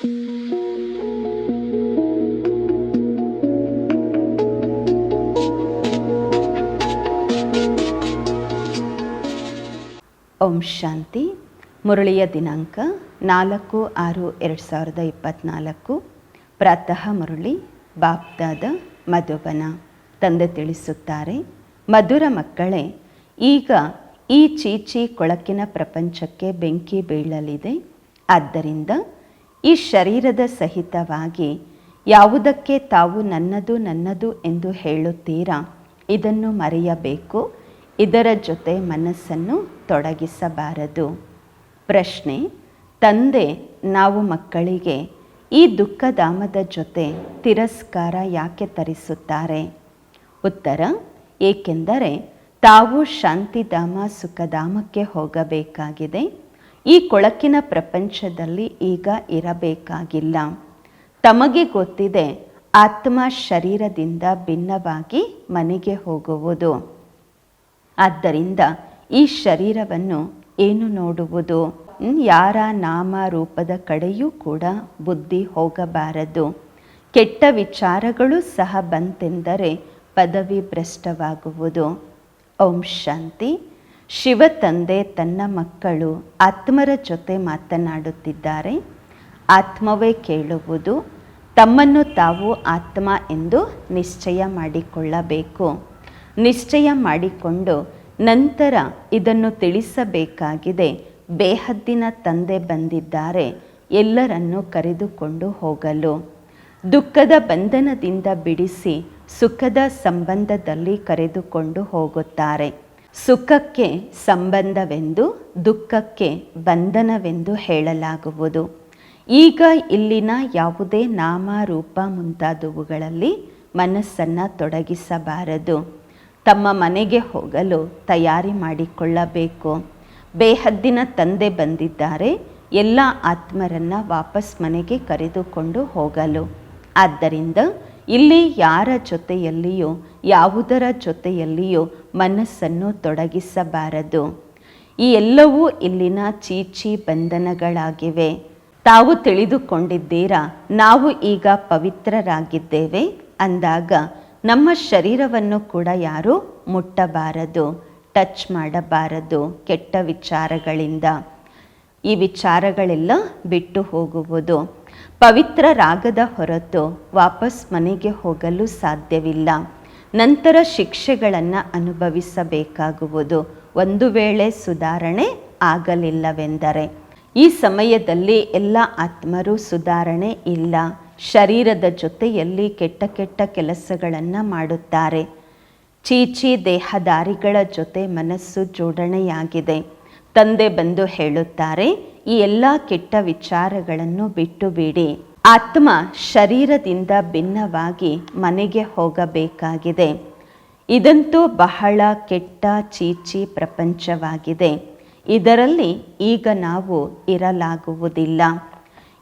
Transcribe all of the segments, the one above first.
ಓಂ ಶಾಂತಿ. ಮುರಳಿಯ ದಿನಾಂಕ ನಾಲ್ಕು ಆರು ಎರಡು ಸಾವಿರದ ಇಪ್ಪತ್ತ್ನಾಲ್ಕು ಪ್ರಾತಃ ಮುರಳಿ, ಬಾಪ್ದಾದ ಮಧುಬನ. ತಂದೆ ತಿಳಿಸುತ್ತಾರೆ, ಮಧುರ ಮಕ್ಕಳೇ, ಈಗ ಈ ಚೀಚಿ ಕೊಳಕಿನ ಪ್ರಪಂಚಕ್ಕೆ ಬೆಂಕಿ ಬೀಳಲಿದೆ. ಆದ್ದರಿಂದ ಈ ಶರೀರದ ಸಹಿತವಾಗಿ ಯಾವುದಕ್ಕೆ ತಾವು ನನ್ನದು ನನ್ನದು ಎಂದು ಹೇಳುತ್ತೀರಾ? ಇದನ್ನು ಮರೆಯಬೇಕು. ಇದರ ಜೊತೆ ಮನಸ್ಸನ್ನು ತೊಡಗಿಸಬಾರದು. ಪ್ರಶ್ನೆ, ತಂದೆ, ನಾವು ಮಕ್ಕಳಿಗೆ ಈ ದುಃಖಧಾಮದ ಜೊತೆ ತಿರಸ್ಕಾರ ಯಾಕೆ ತರಿಸುತ್ತಾರೆ? ಉತ್ತರ, ಏಕೆಂದರೆ ತಾವು ಶಾಂತಿಧಾಮ ಸುಖಧಾಮಕ್ಕೆ ಹೋಗಬೇಕಾಗಿದೆ. ಈ ಕೊಳಕಿನ ಪ್ರಪಂಚದಲ್ಲಿ ಈಗ ಇರಬೇಕಾಗಿಲ್ಲ. ತಮಗೆ ಗೊತ್ತಿದೆ, ಆತ್ಮ ಶರೀರದಿಂದ ಭಿನ್ನವಾಗಿ ಮನೆಗೆ ಹೋಗುವುದು. ಆದ್ದರಿಂದ ಈ ಶರೀರವನ್ನು ಏನು ನೋಡುವುದು? ಯಾರ ನಾಮ ರೂಪದ ಕಡೆಯೂ ಕೂಡ ಬುದ್ಧಿ ಹೋಗಬಾರದು. ಕೆಟ್ಟ ವಿಚಾರಗಳು ಸಹ ಬಂತೆಂದರೆ ಪದವಿ ಭ್ರಷ್ಟವಾಗುವುದು. ಓಂ ಶಾಂತಿ. ಶಿವ ತಂದೆ ತನ್ನ ಮಕ್ಕಳು ಆತ್ಮರ ಜೊತೆ ಮಾತನಾಡುತ್ತಿದ್ದಾರೆ. ಆತ್ಮವೇ ಕೇಳುವುದು, ತಮ್ಮನ್ನು ತಾವು ಆತ್ಮ ಎಂದು ನಿಶ್ಚಯ ಮಾಡಿಕೊಳ್ಳಬೇಕು. ನಿಶ್ಚಯ ಮಾಡಿಕೊಂಡು ನಂತರ ಇದನ್ನು ತಿಳಿಸಬೇಕಾಗಿದೆ. ಬೇಹದ್ದಿನ ತಂದೆ ಬಂದಿದ್ದಾರೆ, ಎಲ್ಲರನ್ನು ಕರೆದುಕೊಂಡು ಹೋಗಲು. ದುಃಖದ ಬಂಧನದಿಂದ ಬಿಡಿಸಿ ಸುಖದ ಸಂಬಂಧದಲ್ಲಿ ಕರೆದುಕೊಂಡು ಹೋಗುತ್ತಾರೆ. ಸುಖಕ್ಕೆ ಸಂಬಂಧವೆಂದು, ದುಃಖಕ್ಕೆ ಬಂಧನವೆಂದು ಹೇಳಲಾಗುವುದು. ಈಗ ಇಲ್ಲಿನ ಯಾವುದೇ ನಾಮ ರೂಪ ಮುಂತಾದವುಗಳಲ್ಲಿ ಮನಸ್ಸನ್ನು ತೊಡಗಿಸಬಾರದು. ತಮ್ಮ ಮನೆಗೆ ಹೋಗಲು ತಯಾರಿ ಮಾಡಿಕೊಳ್ಳಬೇಕು. ಬೇಹದ್ದಿನ ತಂದೆ ಬಂದಿದ್ದಾರೆ, ಎಲ್ಲ ಆತ್ಮರನ್ನ ವಾಪಸ್ ಮನೆಗೆ ಕರೆದುಕೊಂಡು ಹೋಗಲು. ಆದ್ದರಿಂದ ಇಲ್ಲಿ ಯಾರ ಜೊತೆಯಲ್ಲಿಯೂ, ಯಾವುದರ ಜೊತೆಯಲ್ಲಿಯೂ ಮನಸ್ಸನ್ನು ತೊಡಗಿಸಬಾರದು. ಈ ಎಲ್ಲವೂ ಇಲ್ಲಿನ ಚೀಚಿ ಬಂಧನಗಳಾಗಿವೆ. ತಾವು ತಿಳಿದುಕೊಂಡಿದ್ದೀರಾ, ನಾವು ಈಗ ಪವಿತ್ರರಾಗಿದ್ದೇವೆ ಅಂದಾಗ ನಮ್ಮ ಶರೀರವನ್ನು ಕೂಡ ಯಾರು ಮುಟ್ಟಬಾರದು, ಟಚ್ ಮಾಡಬಾರದು ಕೆಟ್ಟ ವಿಚಾರಗಳಿಂದ. ಈ ವಿಚಾರಗಳೆಲ್ಲ ಬಿಟ್ಟು ಹೋಗುವುದು. ಪವಿತ್ರರಾಗದ ಹೊರತು ವಾಪಸ್ ಮನೆಗೆ ಹೋಗಲು ಸಾಧ್ಯವಿಲ್ಲ. ನಂತರ ಶಿಕ್ಷೆಗಳನ್ನು ಅನುಭವಿಸಬೇಕಾಗುವುದು. ಒಂದು ವೇಳೆ ಸುಧಾರಣೆ ಆಗಲಿಲ್ಲವೆಂದರೆ, ಈ ಸಮಯದಲ್ಲಿ ಎಲ್ಲ ಆತ್ಮರು ಸುಧಾರಣೆ ಇಲ್ಲ. ಶರೀರದ ಜೊತೆಯಲ್ಲಿ ಕೆಟ್ಟ ಕೆಟ್ಟ ಕೆಲಸಗಳನ್ನು ಮಾಡುತ್ತಾರೆ. ಚೀಚಿ ದೇಹದಾರಿಗಳ ಜೊತೆ ಮನಸ್ಸು ಜೋಡಣೆಯಾಗಿದೆ. ತಂದೆ ಬಂದು ಹೇಳುತ್ತಾರೆ, ಈ ಎಲ್ಲ ಕೆಟ್ಟ ವಿಚಾರಗಳನ್ನು ಬಿಟ್ಟು ಬಿಡಿ. ಆತ್ಮ ಶರೀರದಿಂದ ಭಿನ್ನವಾಗಿ ಮನೆಗೆ ಹೋಗಬೇಕಾಗಿದೆ. ಇದಂತೂ ಬಹಳ ಕೆಟ್ಟ ಚೀಚಿ ಪ್ರಪಂಚವಾಗಿದೆ. ಇದರಲ್ಲಿ ಈಗ ನಾವು ಇರಲಾಗುವುದಿಲ್ಲ.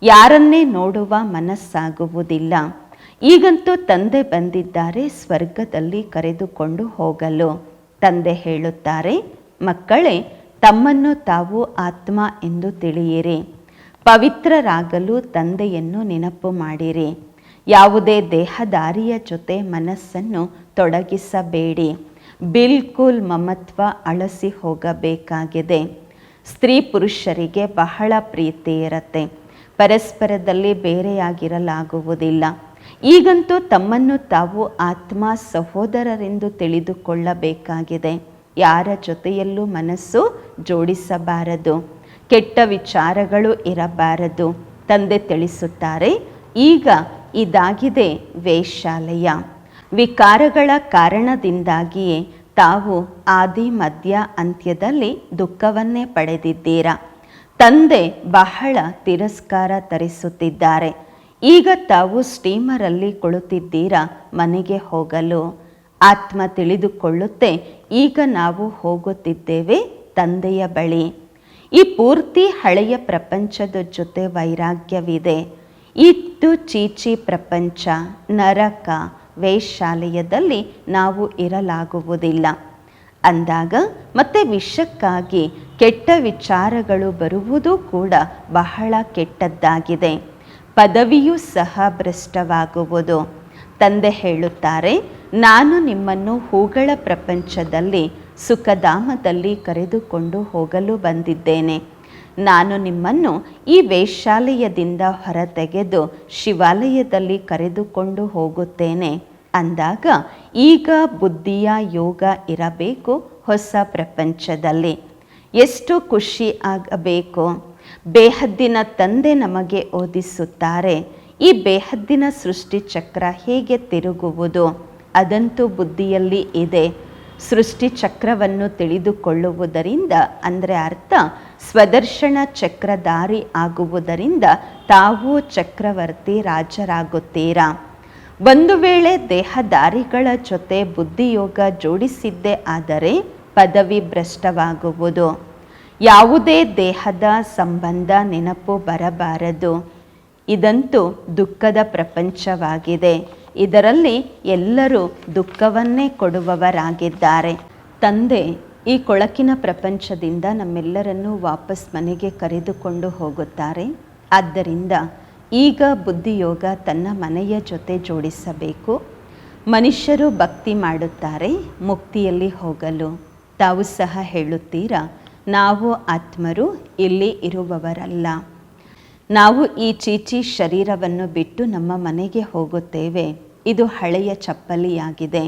ಯಾರನ್ನೇ ನೋಡುವ ಮನಸ್ಸಾಗುವುದಿಲ್ಲ. ಈಗಂತೂ ತಂದೆ ಬಂದಿದ್ದಾರೆ ಸ್ವರ್ಗದಲ್ಲಿ ಕರೆದುಕೊಂಡು ಹೋಗಲು. ತಂದೆ ಹೇಳುತ್ತಾರೆ, ಮಕ್ಕಳೇ, ತಮ್ಮನ್ನು ತಾವು ಆತ್ಮ ಎಂದು ತಿಳಿಯಿರಿ. ಪವಿತ್ರರಾಗಲು ತಂದೆಯನ್ನು ನೆನಪು ಮಾಡಿರಿ. ಯಾವುದೇ ದೇಹದಾರಿಯ ಜೊತೆ ಮನಸ್ಸನ್ನು ತೊಡಗಿಸಬೇಡಿ. ಬಿಲ್ಕುಲ್ ಮಮತ್ವ ಅಳಸಿ ಹೋಗಬೇಕಾಗಿದೆ. ಸ್ತ್ರೀ ಪುರುಷರಿಗೆ ಬಹಳ ಪ್ರೀತಿ ಇರುತ್ತೆ. ಪರಸ್ಪರದಲ್ಲಿ ಬೇರೆಯಾಗಿರಲಾಗುವುದಿಲ್ಲ. ಈಗಂತೂ ತಮ್ಮನ್ನು ತಾವು ಆತ್ಮ ಸಹೋದರರೆಂದು ತಿಳಿದುಕೊಳ್ಳಬೇಕಾಗಿದೆ. ಯಾರ ಜೊತೆಯಲ್ಲೂ ಮನಸ್ಸು ಜೋಡಿಸಬಾರದು. ಕೆಟ್ಟ ವಿಚಾರಗಳು ಇರಬಾರದು. ತಂದೆ ತಿಳಿಸುತ್ತಾರೆ, ಈಗ ಇದಾಗಿದೆ ವೇಶ್ಯಾಲಯ. ವಿಕಾರಗಳ ಕಾರಣದಿಂದಾಗಿಯೇ ತಾವು ಆದಿ, ಮಧ್ಯ, ಅಂತ್ಯದಲ್ಲಿ ದುಃಖವನ್ನೇ ಪಡೆದಿದ್ದೀರಾ. ತಂದೆ ಬಹಳ ತಿರಸ್ಕಾರ ತರಿಸುತ್ತಿದ್ದಾರೆ. ಈಗ ತಾವು ಸ್ಟೀಮರಲ್ಲಿ ಕುಳಿತಿದ್ದೀರಾ ಮನೆಗೆ ಹೋಗಲು. ಆತ್ಮ ತಿಳಿದುಕೊಳ್ಳುತ್ತೆ, ಈಗ ನಾವು ಹೋಗುತ್ತಿದ್ದೇವೆ ತಂದೆಯ ಬಳಿ. ಈ ಪೂರ್ತಿ ಹಳೆಯ ಪ್ರಪಂಚದ ಜೊತೆ ವೈರಾಗ್ಯವಿದೆ. ಇದು ಚೀಚಿ ಪ್ರಪಂಚ, ನರಕ, ವೇಶ್ಯಾಲಯದಲ್ಲಿ ನಾವು ಇರಲಾಗುವುದಿಲ್ಲ. ಅಂದಾಗ ಮತ್ತೆ ವಿಷಕ್ಕಾಗಿ ಕೆಟ್ಟ ವಿಚಾರಗಳು ಬರುವುದೂ ಕೂಡ ಬಹಳ ಕೆಟ್ಟದ್ದಾಗಿದೆ. ಪದವಿಯೂ ಸಹ ಭ್ರಷ್ಟವಾಗುವುದು. ತಂದೆ ಹೇಳುತ್ತಾರೆ, ನಾನು ನಿಮ್ಮನ್ನು ಹೂಗಳ ಪ್ರಪಂಚದಲ್ಲಿ ಸುಖಧಾಮದಲ್ಲಿ ಕರೆದುಕೊಂಡು ಹೋಗಲು ಬಂದಿದ್ದೇನೆ. ನಾನು ನಿಮ್ಮನ್ನು ಈ ವೇಶ್ಯಾಲಯದಿಂದ ಹೊರತೆಗೆದು ಶಿವಾಲಯದಲ್ಲಿ ಕರೆದುಕೊಂಡು ಹೋಗುತ್ತೇನೆ. ಅಂದಾಗ ಈಗ ಬುದ್ಧಿಯ ಯೋಗ ಇರಬೇಕು ಹೊಸ ಪ್ರಪಂಚದಲ್ಲಿ. ಎಷ್ಟು ಖುಷಿ ಆಗಬೇಕು. ಬೇಹದ್ದಿನ ತಂದೆ ನಮಗೆ ಓದಿಸುತ್ತಾರೆ. ಈ ಬೇಹದ್ದಿನ ಸೃಷ್ಟಿ ಚಕ್ರ ಹೇಗೆ ತಿರುಗುವುದು? ಅದಂತೂ ಬುದ್ಧಿಯಲ್ಲಿ ಇದೆ. ಸೃಷ್ಟಿ ಚಕ್ರವನ್ನು ತಿಳಿದುಕೊಳ್ಳುವುದರಿಂದ, ಅಂದರೆ ಅರ್ಥ, ಸ್ವದರ್ಶನ ಚಕ್ರಧಾರಿ ಆಗುವುದರಿಂದ ತಾವು ಚಕ್ರವರ್ತಿ ರಾಜರಾಗುತ್ತೀರಾ? ಒಂದು ವೇಳೆ ದೇಹದಾರಿಗಳ ಜೊತೆ ಬುದ್ಧಿಯೋಗ ಜೋಡಿಸಿದ್ದೇ ಆದರೆ ಪದವಿ ಭ್ರಷ್ಟವಾಗುವುದು. ಯಾವುದೇ ದೇಹದ ಸಂಬಂಧ ನೆನಪು ಬರಬಾರದು. ಇದಂತೂ ದುಃಖದ ಪ್ರಪಂಚವಾಗಿದೆ. ಇದರಲ್ಲಿ ಎಲ್ಲರೂ ದುಃಖವನ್ನೇ ಕೊಡುವವರಾಗಿದ್ದಾರೆ. ತಂದೆ, ಈ ಕೊಳಕಿನ ಪ್ರಪಂಚದಿಂದ ನಮ್ಮೆಲ್ಲರನ್ನೂ ವಾಪಸ್ ಮನೆಗೆ ಕರೆದುಕೊಂಡು ಹೋಗುತ್ತಾರೆ. ಆದ್ದರಿಂದ ಈಗ ಬುದ್ಧಿಯೋಗ ತನ್ನ ಮನೆಯ ಜೊತೆ ಜೋಡಿಸಬೇಕು. ಮನುಷ್ಯರು ಭಕ್ತಿ ಮಾಡುತ್ತಾರೆ, ಮುಕ್ತಿಯಲ್ಲಿ ಹೋಗಲು. ತಾವು ಸಹ ಹೇಳುತ್ತೀರಾ, ನಾವು ಆತ್ಮರು ಇಲ್ಲಿ ಇರುವವರಲ್ಲ. ನಾವು ಈ ಚೀಚಿ ಶರೀರವನ್ನು ಬಿಟ್ಟು ನಮ್ಮ ಮನೆಗೆ ಹೋಗುತ್ತೇವೆ. ಇದು ಹಳೆಯ ಚಪ್ಪಲಿಯಾಗಿದೆ.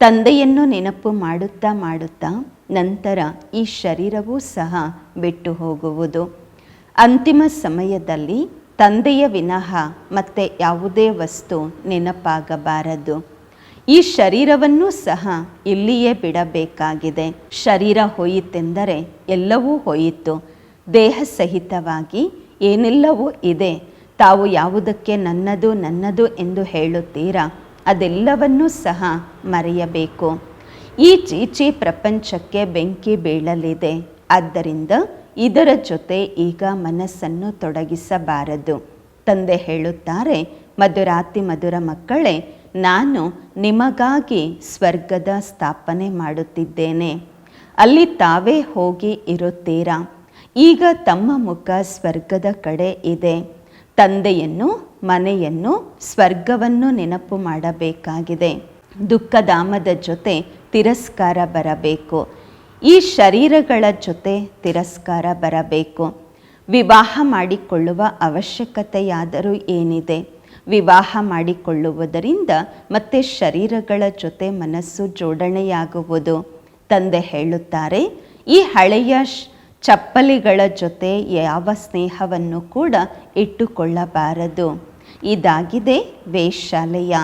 ತಂದೆಯನ್ನು ನೆನಪು ಮಾಡುತ್ತಾ ಮಾಡುತ್ತಾ ನಂತರ ಈ ಶರೀರವೂ ಸಹ ಬಿಟ್ಟು ಹೋಗುವುದು. ಅಂತಿಮ ಸಮಯದಲ್ಲಿ ತಂದೆಯ ವಿನಃ ಮತ್ತೆ ಯಾವುದೇ ವಸ್ತು ನೆನಪಾಗಬಾರದು. ಈ ಶರೀರವನ್ನು ಸಹ ಇಲ್ಲಿಯೇ ಬಿಡಬೇಕಾಗಿದೆ. ಶರೀರ ಹೋಯಿತೆಂದರೆ ಎಲ್ಲವೂ ಹೋಯಿತು. ದೇಹ ಸಹಿತವಾಗಿ ಏನೆಲ್ಲವೂ ಇದೆ. ತಾವು ಯಾವುದಕ್ಕೆ ನನ್ನದು ನನ್ನದು ಎಂದು ಹೇಳುತ್ತೀರಾ? ಅದೆಲ್ಲವನ್ನೂ ಸಹ ಮರೆಯಬೇಕು. ಈ ಚೀಚಿ ಪ್ರಪಂಚಕ್ಕೆ ಬೆಂಕಿ ಬೀಳಲಿದೆ. ಆದ್ದರಿಂದ ಇದರ ಜೊತೆ ಈಗ ಮನಸ್ಸನ್ನು ತೊಡಗಿಸಬಾರದು. ತಂದೆ ಹೇಳುತ್ತಾರೆ, ಮಧುರಾತಿ ಮಧುರ ಮಕ್ಕಳೇ, ನಾನು ನಿಮಗಾಗಿ ಸ್ವರ್ಗದ ಸ್ಥಾಪನೆ ಮಾಡುತ್ತಿದ್ದೇನೆ. ಅಲ್ಲಿ ತಾವೇ ಹೋಗಿ ಇರುತ್ತೀರಾ? ಈಗ ತಮ್ಮ ಮುಖ ಸ್ವರ್ಗದ ಕಡೆ ಇದೆ. ತಂದೆಯನ್ನು, ಮನೆಯನ್ನು, ಸ್ವರ್ಗವನ್ನು ನೆನಪು ಮಾಡಬೇಕಾಗಿದೆ. ದುಃಖಧಾಮದ ಜೊತೆ ತಿರಸ್ಕಾರ ಬರಬೇಕು. ಈ ಶರೀರಗಳ ಜೊತೆ ತಿರಸ್ಕಾರ ಬರಬೇಕು. ವಿವಾಹ ಮಾಡಿಕೊಳ್ಳುವ ಅವಶ್ಯಕತೆಯಾದರೂ ಏನಿದೆ? ವಿವಾಹ ಮಾಡಿಕೊಳ್ಳುವುದರಿಂದ ಮತ್ತೆ ಶರೀರಗಳ ಜೊತೆ ಮನಸ್ಸು ಜೋಡಣೆಯಾಗುವುದು. ತಂದೆ ಹೇಳುತ್ತಾರೆ, ಈ ಹಳೆಯ ಚಪ್ಪಲಿಗಳ ಜೊತೆ ಯಾವ ಸ್ನೇಹವನ್ನು ಕೂಡ ಇಟ್ಟುಕೊಳ್ಳಬಾರದು. ಇದಾಗಿದೆ ವೇಶ್ಯಾಲಯ.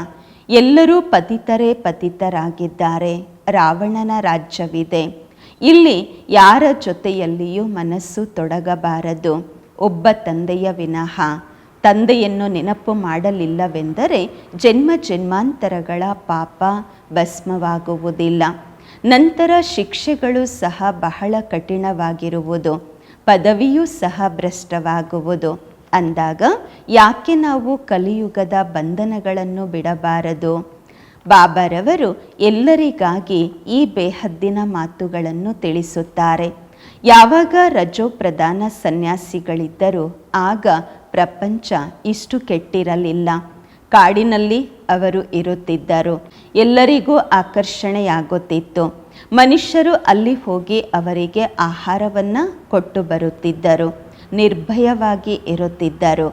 ಎಲ್ಲರೂ ಪತಿತರೇ ಪತಿತರಾಗಿದ್ದಾರೆ. ರಾವಣನ ರಾಜ್ಯವಿದೆ. ಇಲ್ಲಿ ಯಾರ ಜೊತೆಯಲ್ಲಿಯೂ ಮನಸ್ಸು ತೊಡಗಬಾರದು. ಒಬ್ಬ ತಂದೆಯ ವಿನಃ. ತಂದೆಯನ್ನು ನೆನಪು ಮಾಡಲಿಲ್ಲವೆಂದರೆ ಜನ್ಮ ಜನ್ಮಾಂತರಗಳ ಪಾಪ ಭಸ್ಮವಾಗುವುದಿಲ್ಲ. ನಂತರ ಶಿಕ್ಷೆಗಳು ಸಹ ಬಹಳ ಕಠಿಣವಾಗಿರುವುದು, ಪದವಿಯೂ ಸಹ ಭ್ರಷ್ಟವಾಗುವುದು. ಅಂದಾಗ ಯಾಕೆ ನಾವು ಕಲಿಯುಗದ ಬಂಧನಗಳನ್ನು ಬಿಡಬಾರದು? ಬಾಬಾರವರು ಎಲ್ಲರಿಗಾಗಿ ಈ ಬೇಹದ್ದಿನ ಮಾತುಗಳನ್ನು ತಿಳಿಸುತ್ತಾರೆ. ಯಾವಾಗ ರಜೋ ಪ್ರಧಾನ ಸನ್ಯಾಸಿಗಳಿದ್ದರೂ ಆಗ ಪ್ರಪಂಚ ಇಷ್ಟು ಕೆಟ್ಟಿರಲಿಲ್ಲ. ಕಾಡಿನಲ್ಲಿ ಅವರು ಇರುತ್ತಿದ್ದರು. ಎಲ್ಲರಿಗೂ ಆಕರ್ಷಣೆಯಾಗುತ್ತಿತ್ತು. ಮನುಷ್ಯರು ಅಲ್ಲಿ ಹೋಗಿ ಅವರಿಗೆ ಆಹಾರವನ್ನು ಕೊಟ್ಟು ಬರುತ್ತಿದ್ದರು. ನಿರ್ಭಯವಾಗಿ ಇರುತ್ತಿದ್ದರು.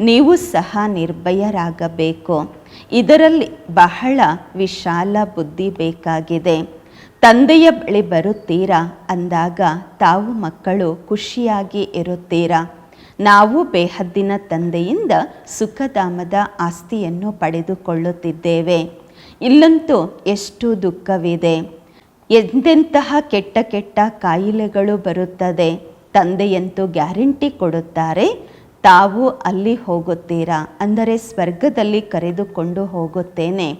ನೀವು ಸಹ ನಿರ್ಭಯರಾಗಬೇಕು. ಇದರಲ್ಲಿ ಬಹಳ ವಿಶಾಲ ಬುದ್ಧಿ ಬೇಕಾಗಿದೆ. ತಂದೆಯ ಬಳಿ ಬರುತ್ತೀರಾ? ಅಂದಾಗ ತಾವು ಮಕ್ಕಳು ಖುಷಿಯಾಗಿ ಇರುತ್ತೀರಾ? ನಾವು ಬೇಹದ್ದಿನ ತಂದೆಯಿಂದ ಸುಖಧಾಮದ ಆಸ್ತಿಯನ್ನು ಪಡೆದುಕೊಳ್ಳುತ್ತಿದ್ದೇವೆ. ಇಲ್ಲಂತೂ ಎಷ್ಟು ದುಃಖವಿದೆ. ಎಂತೆಂತಹ ಕೆಟ್ಟ ಕೆಟ್ಟ ಕಾಯಿಲೆಗಳು ಬರುತ್ತದೆ. ತಂದೆಯಂತೂ ಗ್ಯಾರಂಟಿ ಕೊಡುತ್ತಾರೆ. ತಾವು ಅಲ್ಲಿ ಹೋಗುತ್ತೀರಾ? ಅಂದರೆ ಸ್ವರ್ಗದಲ್ಲಿ ಕರೆದುಕೊಂಡು ಹೋಗುತ್ತೇನೆ.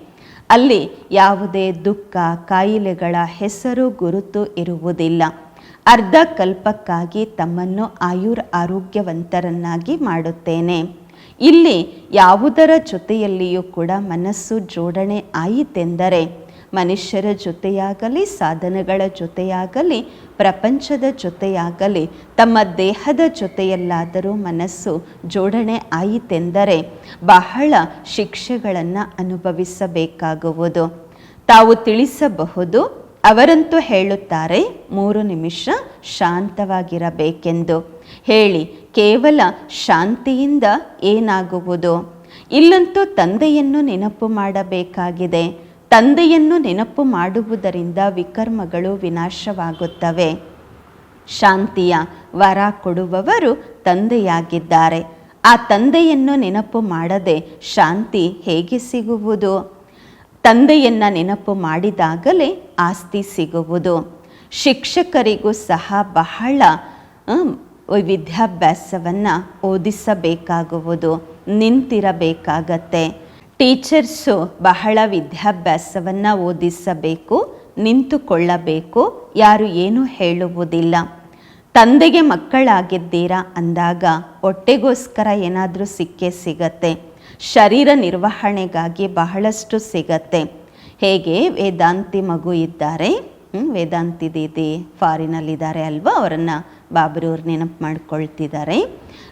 ಅಲ್ಲಿ ಯಾವುದೇ ದುಃಖ, ಕಾಯಿಲೆಗಳ ಹೆಸರು ಗುರುತು ಇರುವುದಿಲ್ಲ. ಅರ್ಧ ಕಲ್ಪಕ್ಕಾಗಿ ತಮ್ಮನ್ನು ಆಯುರ್ ಆರೋಗ್ಯವಂತರನ್ನಾಗಿ ಮಾಡುತ್ತೇನೆ. ಇಲ್ಲಿ ಯಾವುದರ ಜೊತೆಯಲ್ಲಿಯೂ ಕೂಡ ಮನಸ್ಸು ಜೋಡಣೆ ಆಯಿತೆಂದರೆ, ಮನುಷ್ಯರ ಜೊತೆಯಾಗಲಿ, ಸಾಧನಗಳ ಜೊತೆಯಾಗಲಿ, ಪ್ರಪಂಚದ ಜೊತೆಯಾಗಲಿ, ತಮ್ಮ ದೇಹದ ಜೊತೆಯಲ್ಲಾದರೂ ಮನಸ್ಸು ಜೋಡಣೆ ಆಯಿತೆಂದರೆ ಬಹಳ ಶಿಕ್ಷೆಗಳನ್ನು ಅನುಭವಿಸಬೇಕಾಗುವುದು. ತಾವು ತಿಳಿಸಬಹುದು ಅವರಂತೂ ಹೇಳುತ್ತಾರೆ, ಮೂರು ನಿಮಿಷ ಶಾಂತವಾಗಿರಬೇಕೆಂದು. ಹೇಳಿ, ಕೇವಲ ಶಾಂತಿಯಿಂದ ಏನಾಗುವುದು? ಇಲ್ಲಂತೂ ತಂದೆಯನ್ನು ನೆನಪು ಮಾಡಬೇಕಾಗಿದೆ. ತಂದೆಯನ್ನು ನೆನಪು ಮಾಡುವುದರಿಂದ ವಿಕರ್ಮಗಳು ವಿನಾಶವಾಗುತ್ತವೆ. ಶಾಂತಿಯ ವರ ಕೊಡುವವರು ತಂದೆಯಾಗಿದ್ದಾರೆ. ಆ ತಂದೆಯನ್ನು ನೆನಪು ಮಾಡದೆ ಶಾಂತಿ ಹೇಗೆ ಸಿಗುವುದು? ತಂದೆಯನ್ನ ನೆನಪು ಮಾಡಿದಾಗಲೇ ಆಸ್ತಿ ಸಿಗುವುದು. ಶಿಕ್ಷಕರಿಗೂ ಸಹ ಬಹಳ ವಿದ್ಯಾಭ್ಯಾಸವನ್ನು ಓದಿಸಬೇಕಾಗುವುದು, ನಿಂತಿರಬೇಕಾಗತ್ತೆ. ಟೀಚರ್ಸು ಬಹಳ ವಿದ್ಯಾಭ್ಯಾಸವನ್ನು ಓದಿಸಬೇಕು, ನಿಂತುಕೊಳ್ಳಬೇಕು, ಯಾರು ಏನೂ ಹೇಳುವುದಿಲ್ಲ. ತಂದೆಗೆ ಮಕ್ಕಳಾಗಿದ್ದೀರಾ ಅಂದಾಗ, ಹೊಟ್ಟೆಗೋಸ್ಕರ ಏನಾದರೂ ಸಿಕ್ಕೇ ಸಿಗತ್ತೆ. ಶರೀರ ನಿರ್ವಹಣೆಗಾಗಿ ಬಹಳಷ್ಟು ಸಿಗತ್ತೆ. ಹೇಗೆ? ವೇದಾಂತಿ ಮಗು ಇದ್ದಾರೆ. ವೇದಾಂತಿ ದೀದಿ ಫಾರಿನಲ್ಲಿದ್ದಾರೆ ಅಲ್ವಾ? ಅವರನ್ನು ಬಾಬ್ರವ್ರು ನೆನಪು ಮಾಡ್ಕೊಳ್ತಿದ್ದಾರೆ.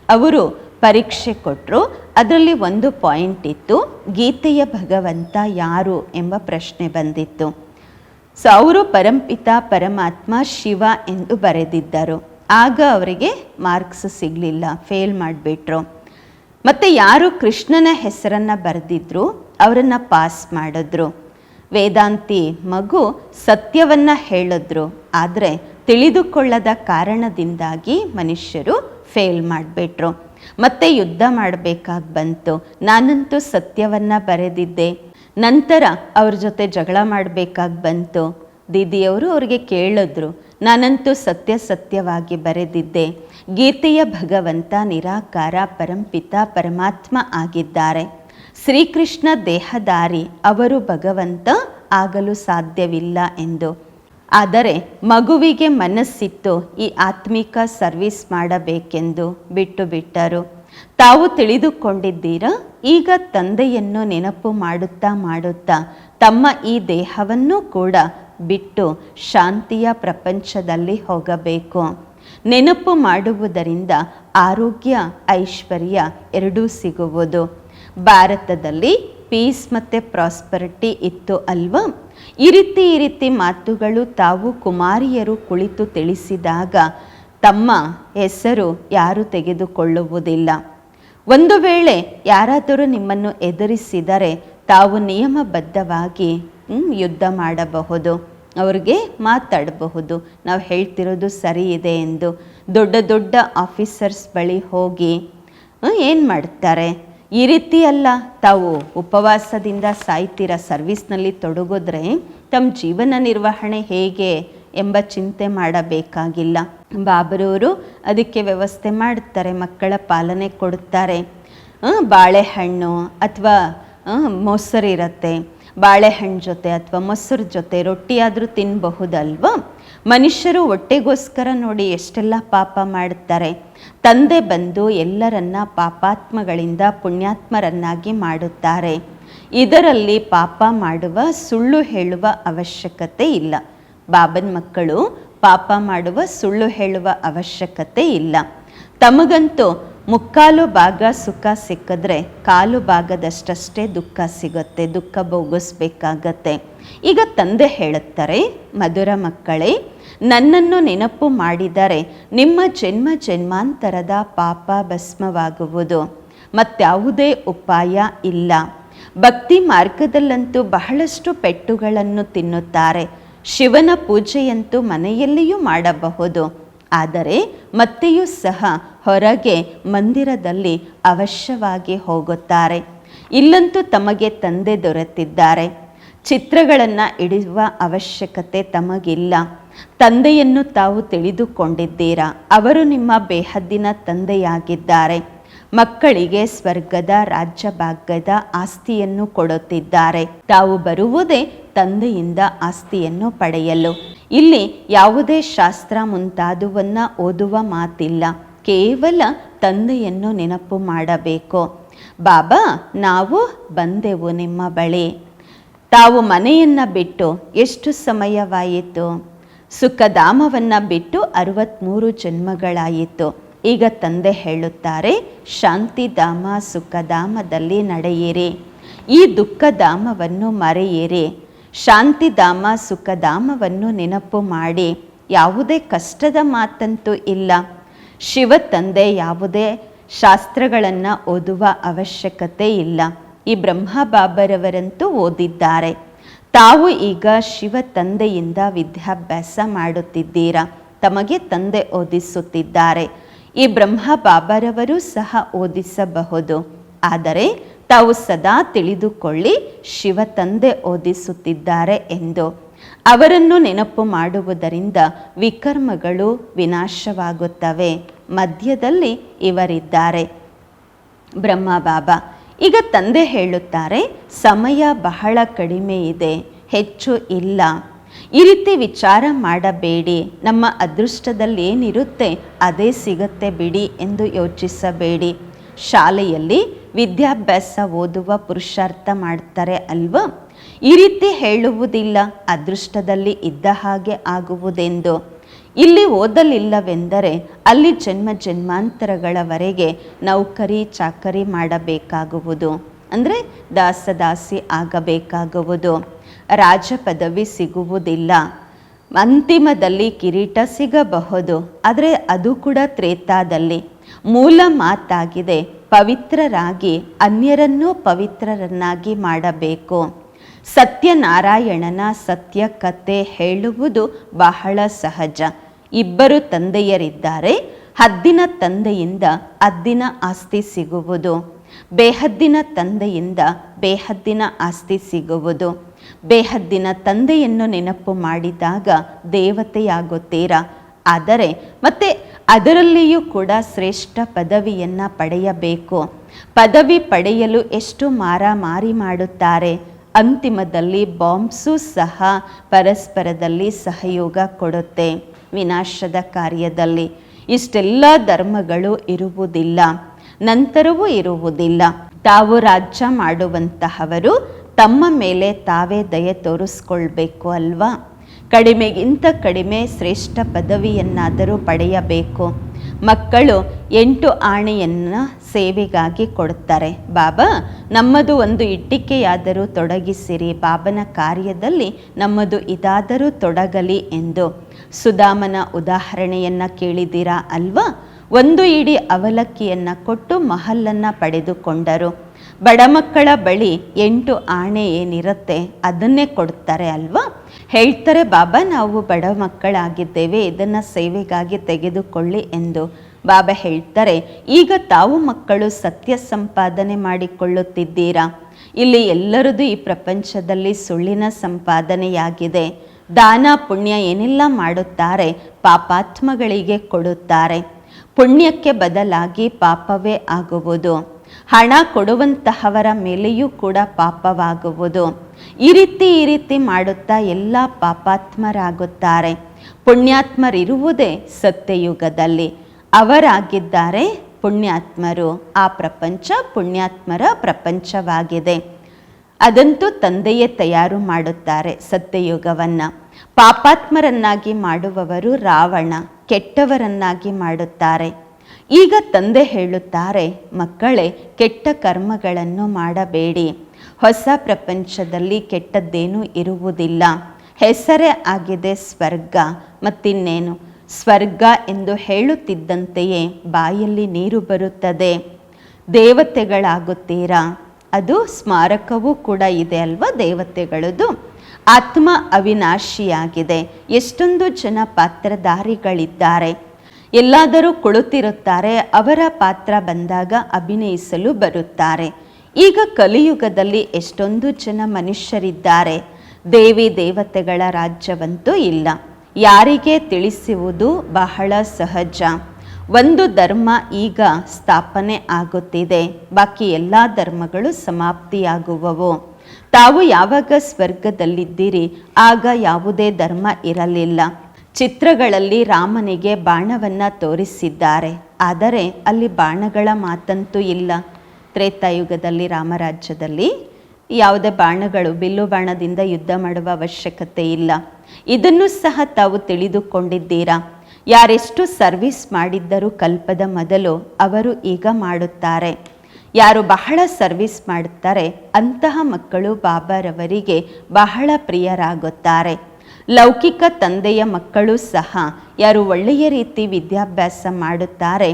ಅವರು ಪರೀಕ್ಷೆ ಕೊಟ್ಟರು ಅದರಲ್ಲಿ ಒಂದು ಪಾಯಿಂಟ್ ಇತ್ತು. ಗೀತೆಯ ಭಗವಂತ ಯಾರು ಎಂಬ ಪ್ರಶ್ನೆ ಬಂದಿತ್ತು. ಸೊ ಅವರು ಪರಂಪಿತ ಪರಮಾತ್ಮ ಶಿವ ಎಂದು ಬರೆದಿದ್ದರು. ಆಗ ಅವರಿಗೆ ಮಾರ್ಕ್ಸ್ ಸಿಗಲಿಲ್ಲ. ಫೇಲ್ ಮಾಡಿಬಿಟ್ರು. ಮತ್ತು ಯಾರು ಕೃಷ್ಣನ ಹೆಸರನ್ನು ಬರೆದಿದ್ರು, ಅವರನ್ನು ಪಾಸ್ ಮಾಡಿದ್ರು. ವೇದಾಂತಿ ಮಗು ಸತ್ಯವನ್ನು ಹೇಳಿದ್ರು, ಆದರೆ ತಿಳಿದುಕೊಳ್ಳದ ಕಾರಣದಿಂದಾಗಿ ಮನುಷ್ಯರು ಫೇಲ್ ಮಾಡಿಬಿಟ್ರು. ಮತ್ತೆ ಯುದ್ಧ ಮಾಡಬೇಕಾಗಿ ಬಂತು. ನಾನಂತೂ ಸತ್ಯವನ್ನು ಬರೆದಿದ್ದೆ. ನಂತರ ಅವ್ರ ಜೊತೆ ಜಗಳ ಮಾಡಬೇಕಾಗಿ ಬಂತು. ದೀದಿಯವರು ಅವ್ರಿಗೆ ಕೇಳಿದ್ರು, ನಾನಂತೂ ಸತ್ಯ ಸತ್ಯವಾಗಿ ಬರೆದಿದ್ದೆ. ಗೀತೆಯ ಭಗವಂತ, ನಿರಾಕಾರ, ಪರಂಪಿತ, ಪರಮಾತ್ಮ ಆಗಿದ್ದಾರೆ. ಶ್ರೀಕೃಷ್ಣ ದೇಹದಾರಿ, ಅವರು ಭಗವಂತ ಆಗಲು ಸಾಧ್ಯವಿಲ್ಲ ಎಂದು. ಆದರೆ ಮಗುವಿಗೆ ಮನಸ್ಸಿತ್ತು, ಈ ಆತ್ಮಿಕ ಸರ್ವಿಸ್ ಮಾಡಬೇಕೆಂದು ಬಿಟ್ಟು ಬಿಟ್ಟರು. ತಾವು ತಿಳಿದುಕೊಂಡಿದ್ದೀರಾ? ಈಗ ತಂದೆಯನ್ನು ನೆನಪು ಮಾಡುತ್ತಾ ಮಾಡುತ್ತಾ, ತಮ್ಮ ಈ ದೇಹವನ್ನು ಕೂಡ ಬಿಟ್ಟು ಶಾಂತಿಯ ಪ್ರಪಂಚದಲ್ಲಿ ಹೋಗಬೇಕು. ನೆನಪು ಮಾಡುವುದರಿಂದ ಆರೋಗ್ಯ, ಐಶ್ವರ್ಯ ಎರಡೂ ಸಿಗುವುದು. ಭಾರತದಲ್ಲಿ ಪೀಸ್ ಮತ್ತು ಪ್ರಾಸ್ಪರಿಟಿ ಇತ್ತು ಅಲ್ವಾ? ಈ ರೀತಿ ಈ ರೀತಿ ಮಾತುಗಳು ತಾವು ಕುಮಾರಿಯರು ಕುಳಿತು ತಿಳಿಸಿದಾಗ ತಮ್ಮ ಹೆಸರು ಯಾರು ತೆಗೆದುಕೊಳ್ಳುವುದಿಲ್ಲ. ಒಂದು ವೇಳೆ ಯಾರಾದರೂ ನಿಮ್ಮನ್ನು ಎದುರಿಸಿದರೆ ತಾವು ನಿಯಮಬದ್ಧವಾಗಿ ಯುದ್ಧ ಮಾಡಬಹುದು. ಅವ್ರಿಗೆ ಮಾತಾಡಬಹುದು. ನಾವು ಹೇಳ್ತಿರೋದು ಸರಿ ಇದೆ ಎಂದು. ದೊಡ್ಡ ದೊಡ್ಡ ಆಫೀಸರ್ಸ್ ಬಳಿ ಹೋಗಿ ಏನು ಮಾಡ್ತಾರೆ? ಈ ರೀತಿ ಅಲ್ಲ, ತಾವು ಉಪವಾಸದಿಂದ ಸಾಯ್ತೀರ, ಸರ್ವಿಸ್ನಲ್ಲಿ ತೊಡಗಿದ್ರೆ ತಮ್ಮ ಜೀವನ ನಿರ್ವಹಣೆ ಹೇಗೆ ಎಂಬ ಚಿಂತೆ ಮಾಡಬೇಕಾಗಿಲ್ಲ. ಬಾಬರವರು ಅದಕ್ಕೆ ವ್ಯವಸ್ಥೆ ಮಾಡ್ತಾರೆ, ಮಕ್ಕಳ ಪಾಲನೆ ಕೊಡುತ್ತಾರೆ ಬಾಳೆಹಣ್ಣು ಅಥವಾ ಮೊಸರು ಇರುತ್ತೆ ಬಾಳೆಹಣ್ಣು ಜೊತೆ ಅಥವಾ ಮೊಸರು ಜೊತೆ ರೊಟ್ಟಿಯಾದರೂ ತಿನ್ನಬಹುದಲ್ವ ಮನುಷ್ಯರು ಹೊಟ್ಟೆಗೋಸ್ಕರ ನೋಡಿ ಎಷ್ಟೆಲ್ಲ ಪಾಪ ಮಾಡುತ್ತಾರೆ. ತಂದೆ ಬಂದು ಎಲ್ಲರನ್ನ ಪಾಪಾತ್ಮಗಳಿಂದ ಪುಣ್ಯಾತ್ಮರನ್ನಾಗಿ ಮಾಡುತ್ತಾರೆ. ಇದರಲ್ಲಿ ಪಾಪ ಮಾಡುವ, ಸುಳ್ಳು ಹೇಳುವ ಅವಶ್ಯಕತೆ ಇಲ್ಲ. ಬಾಬನ್ ಮಕ್ಕಳು ಪಾಪ ಮಾಡುವ, ಸುಳ್ಳು ಹೇಳುವ ಅವಶ್ಯಕತೆ ಇಲ್ಲ. ತಮಗಂತೂ ಮುಕ್ಕಾಲು ಭಾಗ ಸುಖ ಸಿಕ್ಕಿದ್ರೆ ಕಾಲು ಭಾಗದಷ್ಟಷ್ಟೇ ದುಃಖ ಸಿಗುತ್ತೆ, ದುಃಖ ಭೋಗಿಸ್ಬೇಕಾಗತ್ತೆ. ಈಗ ತಂದೆ ಹೇಳುತ್ತಾರೆ, ಮಧುರ ಮಕ್ಕಳೇ, ನನ್ನನ್ನು ನೆನಪು ಮಾಡಿದರೆ ನಿಮ್ಮ ಜನ್ಮ ಜನ್ಮಾಂತರದ ಪಾಪ ಭಸ್ಮವಾಗುವುದು. ಮತ್ತಾವುದೇ ಉಪಾಯ ಇಲ್ಲ. ಭಕ್ತಿ ಮಾರ್ಗದಲ್ಲಂತೂ ಬಹಳಷ್ಟು ಪೆಟ್ಟುಗಳನ್ನು ತಿನ್ನುತ್ತಾರೆ. ಶಿವನ ಪೂಜೆಯಂತೂ ಮನೆಯಲ್ಲಿಯೂ ಮಾಡಬಹುದು. ಆದರೆ ಮತ್ತೆಯೂ ಸಹ ಹೊರಗೆ ಮಂದಿರದಲ್ಲಿ ಅವಶ್ಯವಾಗಿ ಹೋಗುತ್ತಾರೆ. ಇಲ್ಲಂತೂ ತಮಗೆ ತಂದೆ ದೊರೆತಿದ್ದಾರೆ. ಚಿತ್ರಗಳನ್ನು ಇಡುವ ಅವಶ್ಯಕತೆ ತಮಗಿಲ್ಲ. ತಂದೆಯನ್ನು ತಾವು ತಿಳಿದುಕೊಂಡಿದ್ದೀರಾ? ಅವರು ನಿಮ್ಮ ಬೇಹದ್ದಿನ ತಂದೆಯಾಗಿದ್ದಾರೆ. ಮಕ್ಕಳಿಗೆ ಸ್ವರ್ಗದ ರಾಜ್ಯ ಭಾಗ್ಯದ ಆಸ್ತಿಯನ್ನು ಕೊಡುತ್ತಿದ್ದಾರೆ. ತಾವು ಬರುವುದೇ ತಂದೆಯಿಂದ ಆಸ್ತಿಯನ್ನು ಪಡೆಯಲು. ಇಲ್ಲಿ ಯಾವುದೇ ಶಾಸ್ತ್ರ ಮುಂತಾದುವನ್ನು ಓದುವ ಮಾತಿಲ್ಲ. ಕೇವಲ ತಂದೆಯನ್ನು ನೆನಪು ಮಾಡಬೇಕು. ಬಾಬಾ, ನಾವು ಬಂದೆವು ನಿಮ್ಮ ಬಳಿ. ತಾವು ಮನೆಯನ್ನ ಬಿಟ್ಟು ಎಷ್ಟು ಸಮಯವಾಯಿತು? ಸುಖಧಾಮವನ್ನು ಬಿಟ್ಟು ಅರವತ್ತ್ಮೂರು ಜನ್ಮಗಳಾಯಿತು. ಈಗ ತಂದೆ ಹೇಳುತ್ತಾರೆ, ಶಾಂತಿಧಾಮ ಸುಖಧಾಮದಲ್ಲಿ ನಡೆಯಿರಿ. ಈ ದುಃಖಧಾಮವನ್ನು ಮರೆಯಿರಿ. ಶಾಂತಿಧಾಮ ಸುಖಧಾಮವನ್ನು ನೆನಪು ಮಾಡಿ. ಯಾವುದೇ ಕಷ್ಟದ ಮಾತಂತೂ ಇಲ್ಲ. ಶಿವ ತಂದೆ ಯಾವುದೇ ಶಾಸ್ತ್ರಗಳನ್ನು ಓದುವ ಅವಶ್ಯಕತೆ ಇಲ್ಲ. ಈ ಬ್ರಹ್ಮ ಬಾಬರವರಂತೂ ಓದಿದ್ದಾರೆ. ತಾವು ಈಗ ಶಿವ ತಂದೆಯಿಂದ ವಿದ್ಯಾಭ್ಯಾಸ ಮಾಡುತ್ತಿದ್ದೀರಾ? ತಮಗೆ ತಂದೆ ಓದಿಸುತ್ತಿದ್ದಾರೆ. ಈ ಬ್ರಹ್ಮ ಬಾಬರವರು ಸಹ ಓದಿಸಬಹುದು. ಆದರೆ ತಾವು ಸದಾ ತಿಳಿದುಕೊಳ್ಳಿ ಶಿವ ತಂದೆ ಓದಿಸುತ್ತಿದ್ದಾರೆ ಎಂದು. ಅವರನ್ನು ನೆನಪು ಮಾಡುವುದರಿಂದ ವಿಕರ್ಮಗಳು ವಿನಾಶವಾಗುತ್ತವೆ. ಮಧ್ಯದಲ್ಲಿ ಇವರಿದ್ದಾರೆ. ಬ್ರಹ್ಮ ಬಾಬಾ, ಈಗ ತಂದೆ ಹೇಳುತ್ತಾರೆ, ಸಮಯ ಬಹಳ ಕಡಿಮೆ ಇದೆ, ಹೆಚ್ಚು ಇಲ್ಲ. ಈ ರೀತಿ ವಿಚಾರ ಮಾಡಬೇಡಿ. ನಮ್ಮ ಅದೃಷ್ಟದಲ್ಲಿ ಏನಿರುತ್ತೆ, ಅದೇ ಸಿಗುತ್ತೆ ಬಿಡಿ ಎಂದು ಯೋಚಿಸಬೇಡಿ. ಶಾಲೆಯಲ್ಲಿ ವಿದ್ಯಾಭ್ಯಾಸ ಓದುವ ಪುರುಷಾರ್ಥ ಮಾಡ್ತಾರೆ ಅಲ್ವಾ? ಈ ರೀತಿ ಹೇಳುವುದಿಲ್ಲ. ಅದೃಷ್ಟದಲ್ಲಿ ಇದ್ದ ಹಾಗೆ ಆಗುವುದೆಂದು. ಇಲ್ಲಿ ಓದಲಿಲ್ಲವೆಂದರೆ ಅಲ್ಲಿ ಜನ್ಮ ಜನ್ಮಾಂತರಗಳವರೆಗೆ ನೌಕರಿ, ಚಾಕರಿ ಮಾಡಬೇಕಾಗುವುದು. ಅಂದರೆ ದಾಸದಾಸಿ ಆಗಬೇಕಾಗುವುದು. ರಾಜ ಪದವಿ ಸಿಗುವುದಿಲ್ಲ. ಅಂತಿಮದಲ್ಲಿ ಕಿರೀಟ ಸಿಗಬಹುದು. ಆದರೆ ಅದು ಕೂಡ ತ್ರೇತಾದಲ್ಲಿ. ಮೂಲ ಮಾತಾಗಿದೆ ಪವಿತ್ರರಾಗಿ, ಅನ್ಯರನ್ನೂ ಪವಿತ್ರರನ್ನಾಗಿ ಮಾಡಬೇಕು. ಸತ್ಯನಾರಾಯಣನ ಸತ್ಯ ಕತೆ ಹೇಳುವುದು ಬಹಳ ಸಹಜ. ಇಬ್ಬರು ತಂದೆಯರಿದ್ದಾರೆ, ಹದ್ದಿನ ತಂದೆಯಿಂದ ಹದ್ದಿನ ಆಸ್ತಿ ಸಿಗುವುದು. ಬೇಹದ್ದಿನ ತಂದೆಯಿಂದ ಬೇಹದ್ದಿನ ಆಸ್ತಿ ಸಿಗುವುದು. ಬೇಹದ್ದಿನ ತಂದೆಯನ್ನು ನೆನಪು ಮಾಡಿದಾಗ ದೇವತೆಯಾಗುತ್ತೀರಾ? ಆದರೆ ಮತ್ತೆ ಅದರಲ್ಲಿಯೂ ಕೂಡ ಶ್ರೇಷ್ಠ ಪದವಿಯನ್ನು ಪಡೆಯಬೇಕು. ಪದವಿ ಪಡೆಯಲು ಎಷ್ಟು ಮಾರಾಮಾರಿ ಮಾಡುತ್ತಾರೆ? ಅಂತಿಮದಲ್ಲಿ ಬಾಂಬ್ಸು ಸಹ ಪರಸ್ಪರದಲ್ಲಿ ಸಹಯೋಗ ಕೊಡುತ್ತೆ. ವಿನಾಶದ ಕಾರ್ಯದಲ್ಲಿ ಇಷ್ಟೆಲ್ಲ ಧರ್ಮಗಳು ಇರುವುದಿಲ್ಲ, ನಂತರವೂ ಇರುವುದಿಲ್ಲ. ತಾವು ರಾಜ್ಯ ಮಾಡುವಂತಹವರು ತಮ್ಮ ಮೇಲೆ ತಾವೇ ದಯೆ ತೋರಿಸ್ಕೊಳ್ಬೇಕು ಅಲ್ವಾ? ಕಡಿಮೆಗಿಂತ ಕಡಿಮೆ ಶ್ರೇಷ್ಠ ಪದವಿಯನ್ನಾದರೂ ಪಡೆಯಬೇಕು. ಮಕ್ಕಳು ಎಂಟು ಆಣೆಯನ್ನು ಸೇವೆಗಾಗಿ ಕೊಡುತ್ತಾರೆ. ಬಾಬಾ, ನಮ್ಮದು ಒಂದು ಇಟ್ಟಿಕೆಯಾದರೂ ತೊಡಗಿಸಿರಿ. ಬಾಬನ ಕಾರ್ಯದಲ್ಲಿ ನಮ್ಮದು ಇದಾದರೂ ತೊಡಗಲಿ ಎಂದು. ಸುಧಾಮನ ಉದಾಹರಣೆಯನ್ನು ಕೇಳಿದ್ದೀರಾ ಅಲ್ವಾ? ಒಂದು ಇಡೀ ಅವಲಕ್ಕಿಯನ್ನು ಕೊಟ್ಟು ಮಹಲನ್ನು ಪಡೆದುಕೊಂಡರು. ಬಡ ಮಕ್ಕಳ ಬಳಿ ಎಂಟು ಆಣೆ ಏನಿರುತ್ತೆ ಅದನ್ನೇ ಕೊಡ್ತಾರೆ ಅಲ್ವಾ? ಹೇಳ್ತಾರೆ, ಬಾಬಾ, ನಾವು ಬಡ ಮಕ್ಕಳಾಗಿದ್ದೇವೆ, ಇದನ್ನು ಸೇವೆಗಾಗಿ ತೆಗೆದುಕೊಳ್ಳಿ ಎಂದು ಬಾಬಾ ಹೇಳ್ತಾರೆ. ಈಗ ತಾವು ಮಕ್ಕಳು ಸತ್ಯ ಸಂಪಾದನೆ ಮಾಡಿಕೊಳ್ಳುತ್ತಿದ್ದೀರಾ? ಇಲ್ಲಿ ಎಲ್ಲರದು ಈ ಪ್ರಪಂಚದಲ್ಲಿ ಸುಳ್ಳಿನ ಸಂಪಾದನೆಯಾಗಿದೆ. ದಾನ, ಪುಣ್ಯ ಏನೆಲ್ಲ ಮಾಡುತ್ತಾರೆ, ಪಾಪಾತ್ಮಗಳಿಗೆ ಕೊಡುತ್ತಾರೆ. ಪುಣ್ಯಕ್ಕೆ ಬದಲಾಗಿ ಪಾಪವೇ ಆಗುವುದು. ಹಣ ಕೊಡುವಂತಹವರ ಮೇಲೆಯೂ ಕೂಡ ಪಾಪವಾಗುವುದು. ಈ ರೀತಿ ಈ ರೀತಿ ಮಾಡುತ್ತಾ ಎಲ್ಲ ಪಾಪಾತ್ಮರಾಗುತ್ತಾರೆ. ಪುಣ್ಯಾತ್ಮರಿರುವುದೇ ಸತ್ಯಯುಗದಲ್ಲಿ. ಅವರಾಗಿದ್ದಾರೆ ಪುಣ್ಯಾತ್ಮರು. ಆ ಪ್ರಪಂಚ ಪುಣ್ಯಾತ್ಮರ ಪ್ರಪಂಚವಾಗಿದೆ. ಅದಂತೂ ತಂದೆಯೇ ತಯಾರು ಮಾಡುತ್ತಾರೆ ಸತ್ಯಯುಗವನ್ನು. ಪಾಪಾತ್ಮರನ್ನಾಗಿ ಮಾಡುವವರು ರಾವಣ, ಕೆಟ್ಟವರನ್ನಾಗಿ ಮಾಡುತ್ತಾರೆ. ಈಗ ತಂದೆ ಹೇಳುತ್ತಾರೆ, ಮಕ್ಕಳೇ, ಕೆಟ್ಟ ಕರ್ಮಗಳನ್ನು ಮಾಡಬೇಡಿ. ಹೊಸ ಪ್ರಪಂಚದಲ್ಲಿ ಕೆಟ್ಟದ್ದೇನೂ ಇರುವುದಿಲ್ಲ. ಹೆಸರೇ ಆಗಿದೆ ಸ್ವರ್ಗ. ಮತ್ತಿನ್ನೇನು? ಸ್ವರ್ಗ ಎಂದು ಹೇಳುತ್ತಿದ್ದಂತೆಯೇ ಬಾಯಲ್ಲಿ ನೀರು ಬರುತ್ತದೆ. ದೇವತೆಗಳಾಗುತ್ತೀರಾ? ಅದು ಸ್ಮಾರಕವೂ ಕೂಡ ಇದೆ ಅಲ್ವಾ ದೇವತೆಗಳದು? ಆತ್ಮ ಅವಿನಾಶಿಯಾಗಿದೆ. ಎಷ್ಟೊಂದು ಜನ ಪಾತ್ರಧಾರಿಗಳಿದ್ದಾರೆ. ಎಲ್ಲಾದರೂ ಕುಳಿತಿರುತ್ತಾರೆ, ಅವರ ಪಾತ್ರ ಬಂದಾಗ ಅಭಿನಯಿಸಲು ಬರುತ್ತಾರೆ. ಈಗ ಕಲಿಯುಗದಲ್ಲಿ ಎಷ್ಟೊಂದು ಜನ ಮನುಷ್ಯರಿದ್ದಾರೆ. ದೇವಿ ದೇವತೆಗಳ ರಾಜ್ಯವಂತೂ ಇಲ್ಲ. ಯಾರಿಗೆ ತಿಳಿಸುವುದು ಬಹಳ ಸಹಜ. ಒಂದು ಧರ್ಮ ಈಗ ಸ್ಥಾಪನೆ ಆಗುತ್ತಿದೆ. ಬಾಕಿ ಎಲ್ಲ ಧರ್ಮಗಳು ಸಮಾಪ್ತಿಯಾಗುವವು. ತಾವು ಯಾವಾಗ ಸ್ವರ್ಗದಲ್ಲಿದ್ದೀರಿ, ಆಗ ಯಾವುದೇ ಧರ್ಮ ಇರಲಿಲ್ಲ. ಚಿತ್ರಗಳಲ್ಲಿ ರಾಮನಿಗೆ ಬಾಣವನ್ನು ತೋರಿಸಿದ್ದಾರೆ. ಆದರೆ ಅಲ್ಲಿ ಬಾಣಗಳ ಮಾತಂತೂ ಇಲ್ಲ. ತ್ರೇತಾಯುಗದಲ್ಲಿ, ರಾಮರಾಜ್ಯದಲ್ಲಿ ಯಾವುದೇ ಬಾಣಗಳು, ಬಿಲ್ಲು ಬಾಣದಿಂದ ಯುದ್ಧ ಮಾಡುವ ಅವಶ್ಯಕತೆ ಇಲ್ಲ. ಇದನ್ನು ಸಹ ತಾವು ತಿಳಿದುಕೊಂಡಿದ್ದೀರಾ? ಯಾರೆಷ್ಟು ಸರ್ವಿಸ್ ಮಾಡಿದ್ದರೂ ಕಲ್ಪದ ಮೊದಲು ಅವರು ಈಗ ಮಾಡುತ್ತಾರೆ. ಯಾರು ಬಹಳ ಸರ್ವಿಸ್ ಮಾಡುತ್ತಾರೆ, ಅಂತಹ ಮಕ್ಕಳು ಬಾಬಾರವರಿಗೆ ಬಹಳ ಪ್ರಿಯರಾಗುತ್ತಾರೆ. ಲೌಕಿಕ ತಂದೆಯ ಮಕ್ಕಳು ಸಹ ಯಾರು ಒಳ್ಳೆಯ ರೀತಿ ವಿದ್ಯಾಭ್ಯಾಸ ಮಾಡುತ್ತಾರೆ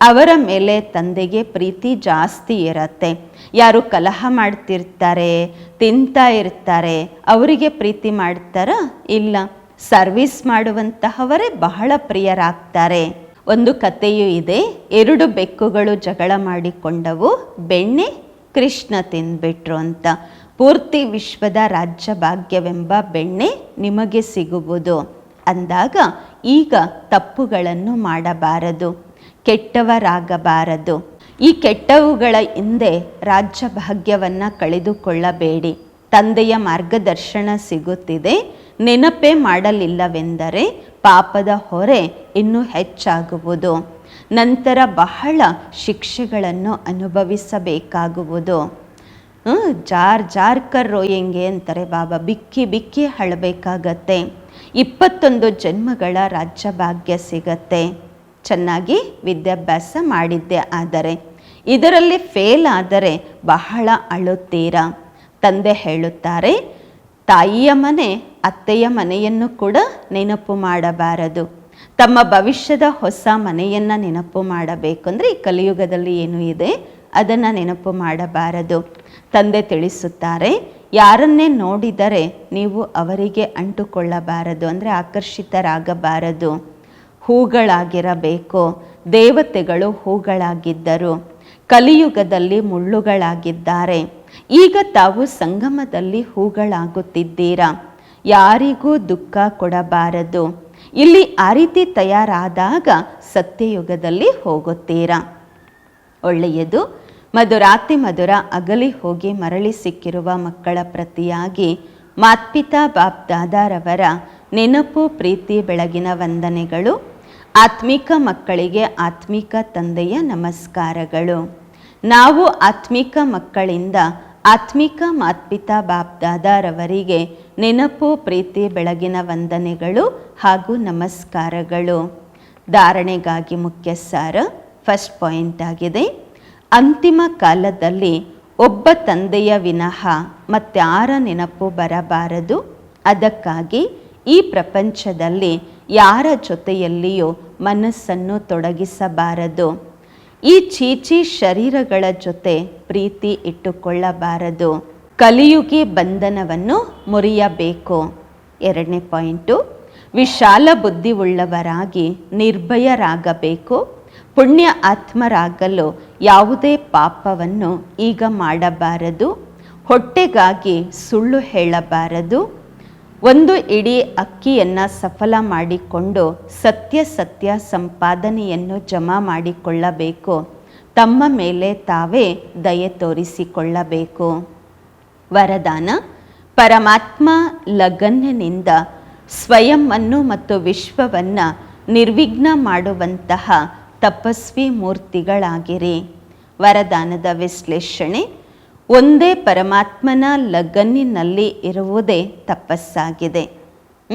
ಅವರ ಮೇಲೆ ತಂದೆಗೆ ಪ್ರೀತಿ ಜಾಸ್ತಿ ಇರತ್ತೆ. ಯಾರು ಕಲಹ ಮಾಡ್ತಿರ್ತಾರೆ, ತಿಂತಾ ಇರ್ತಾರೆ, ಅವರಿಗೆ ಪ್ರೀತಿ ಮಾಡ್ತಾರಾ? ಇಲ್ಲ. ಸರ್ವಿಸ್ ಮಾಡುವಂತಹವರೇ ಬಹಳ ಪ್ರಿಯರಾಗ್ತಾರೆ. ಒಂದು ಕಥೆಯೂ ಇದೆ. ಎರಡು ಬೆಕ್ಕುಗಳು ಜಗಳ ಮಾಡಿಕೊಂಡವು. ಬೆಣ್ಣೆ, ಕೃಷ್ಣ ತಿಂದ್ಬಿಟ್ರು ಅಂತ. ಪೂರ್ತಿ ವಿಶ್ವದ ರಾಜ್ಯ ಭಾಗ್ಯವೆಂಬ ಬೆಣ್ಣೆ ನಿಮಗೆ ಸಿಗುವುದು. ಅಂದಾಗ ಈಗ ತಪ್ಪುಗಳನ್ನು ಮಾಡಬಾರದು. ಕೆಟ್ಟವರಾಗಬಾರದು. ಈ ಕೆಟ್ಟವುಗಳ ಹಿಂದೆ ರಾಜ್ಯ ಭಾಗ್ಯವನ್ನು ಕಳೆದುಕೊಳ್ಳಬೇಡಿ. ತಂದೆಯ ಮಾರ್ಗದರ್ಶನ ಸಿಗುತ್ತಿದೆ. ನೆನಪೇ ಮಾಡಲಿಲ್ಲವೆಂದರೆ ಪಾಪದ ಹೊರೆ ಇನ್ನೂ ಹೆಚ್ಚಾಗುವುದು. ನಂತರ ಬಹಳ ಶಿಕ್ಷೆಗಳನ್ನು ಅನುಭವಿಸಬೇಕಾಗುವುದು. ಜಾರ್ ಜಾರ್ ಕರ್ರೋ ಹೆಂಗೆ ಅಂತಾರೆ ಬಾಬಾ. ಬಿಕ್ಕಿ ಬಿಕ್ಕಿ ಅಳಬೇಕಾಗತ್ತೆ ಇಪ್ಪತ್ತೊಂದು ಜನ್ಮಗಳ ರಾಜ್ಯ ಭಾಗ್ಯ ಸಿಗತ್ತೆ. ಚೆನ್ನಾಗಿ ವಿದ್ಯಾಭ್ಯಾಸ ಮಾಡಿದ್ದೆ ಆದರೆ ಇದರಲ್ಲಿ ಫೇಲ್ ಆದರೆ ಬಹಳ ಅಳುತ್ತೀರಾ? ತಂದೆ ಹೇಳುತ್ತಾರೆ, ತಾಯಿಯ ಮನೆ ಅತ್ತೆಯ ಮನೆಯನ್ನು ಕೂಡ ನೆನಪು ಮಾಡಬಾರದು. ತಮ್ಮ ಭವಿಷ್ಯದ ಹೊಸ ಮನೆಯನ್ನು ನೆನಪು ಮಾಡಬೇಕು. ಅಂದರೆ ಈ ಕಲಿಯುಗದಲ್ಲಿ ಏನು ಇದೆ, ಅದನ್ನು ನೆನಪು ಮಾಡಬಾರದು. ತಂದೆ ತಿಳಿಸುತ್ತಾರೆ, ಯಾರನ್ನೇ ನೋಡಿದರೆ ನೀವು ಅವರಿಗೆ ಅಂಟುಕೊಳ್ಳಬಾರದು, ಅಂದರೆ ಆಕರ್ಷಿತರಾಗಬಾರದು. ಹೂಗಳಾಗಿರಬೇಕು. ದೇವತೆಗಳು ಹೂಗಳಾಗಿದ್ದರು. ಕಲಿಯುಗದಲ್ಲಿ ಮುಳ್ಳುಗಳಾಗಿದ್ದಾರೆ. ಈಗ ತಾವು ಸಂಗಮದಲ್ಲಿ ಹೂಗಳಾಗುತ್ತಿದ್ದೀರಾ? ಯಾರಿಗೂ ದುಃಖ ಕೊಡಬಾರದು. ಇಲ್ಲಿ ಆ ರೀತಿ ತಯಾರಾದಾಗ ಸತ್ಯಯುಗದಲ್ಲಿ ಹೋಗುತ್ತೀರಾ? ಒಳ್ಳೆಯದು. ಮಧುರಾತಿ ಮಧುರ ಅಗಲಿ ಹೋಗಿ ಮರಳಿ ಸಿಕ್ಕಿರುವ ಮಕ್ಕಳ ಪ್ರತಿಯಾಗಿ ಮಾತ್ಪಿತಾ ಬಾಪ್ ದಾದಾರವರ ನೆನಪು, ಪ್ರೀತಿ, ಬೆಳಗಿನ ವಂದನೆಗಳು ಆತ್ಮಿಕ ಮಕ್ಕಳಿಗೆ ಆತ್ಮಿಕ ತಂದೆಯ ನಮಸ್ಕಾರಗಳು. ನಾವು ಆತ್ಮಿಕ ಮಕ್ಕಳಿಂದ ಆತ್ಮಿಕ ಮಾತ್ಪಿತಾ ಬಾಪ್ ದಾದಾರವರಿಗೆ ನೆನಪು, ಪ್ರೀತಿ, ಬೆಳಗಿನ ವಂದನೆಗಳು ಹಾಗೂ ನಮಸ್ಕಾರಗಳು. ಧಾರಣೆಗಾಗಿ ಮುಖ್ಯ ಸಾರ ಫಸ್ಟ್ ಪಾಯಿಂಟ್ ಆಗಿದೆ. ಅಂತಿಮ ಕಾಲದಲ್ಲಿ ಒಬ್ಬ ತಂದೆಯ ವಿನಃ ಆರ ನೆನಪು ಬರಬಾರದು. ಅದಕ್ಕಾಗಿ ಈ ಪ್ರಪಂಚದಲ್ಲಿ ಯಾರ ಜೊತೆಯಲ್ಲಿಯೂ ಮನಸ್ಸನ್ನು ತೊಡಗಿಸಬಾರದು. ಈ ಚೀಚಿ ಶರೀರಗಳ ಜೊತೆ ಪ್ರೀತಿ ಇಟ್ಟುಕೊಳ್ಳಬಾರದು. ಕಲಿಯುಗಿ ಬಂಧನವನ್ನು ಮುರಿಯಬೇಕು. ಎರಡನೇ ಪಾಯಿಂಟು, ವಿಶಾಲ ಬುದ್ಧಿ ಉಳ್ಳವರಾಗಿ ನಿರ್ಭಯರಾಗಬೇಕು. ಪುಣ್ಯ ಆತ್ಮರಾಗಲು ಯಾವುದೇ ಪಾಪವನ್ನು ಈಗ ಮಾಡಬಾರದು. ಹೊಟ್ಟೆಗಾಗಿ ಸುಳ್ಳು ಹೇಳಬಾರದು. ಒಂದು ಇಡೀ ಅಕ್ಕಿಯನ್ನು ಸಫಲ ಮಾಡಿಕೊಂಡು ಸತ್ಯ ಸತ್ಯ ಸಂಪಾದನೆಯನ್ನು ಜಮಾ ಮಾಡಿಕೊಳ್ಳಬೇಕು. ತಮ್ಮ ಮೇಲೆ ತಾವೇ ದಯೆ ತೋರಿಸಿಕೊಳ್ಳಬೇಕು. ವರದಾನ, ಪರಮಾತ್ಮ ಲಗನ್ನಿನಿಂದ ಸ್ವಯಂವನ್ನು ಮತ್ತು ವಿಶ್ವವನ್ನು ನಿರ್ವಿಘ್ನ ಮಾಡುವಂತಹ ತಪಸ್ವಿ ಮೂರ್ತಿಗಳಾಗಿರಿ. ವರದಾನದ ವಿಶ್ಲೇಷಣೆ ಒಂದೇ ಪರಮಾತ್ಮನ ಲಗನ್ನಿನಲ್ಲಿ ಇರುವುದೇ ತಪಸ್ಸಾಗಿದೆ.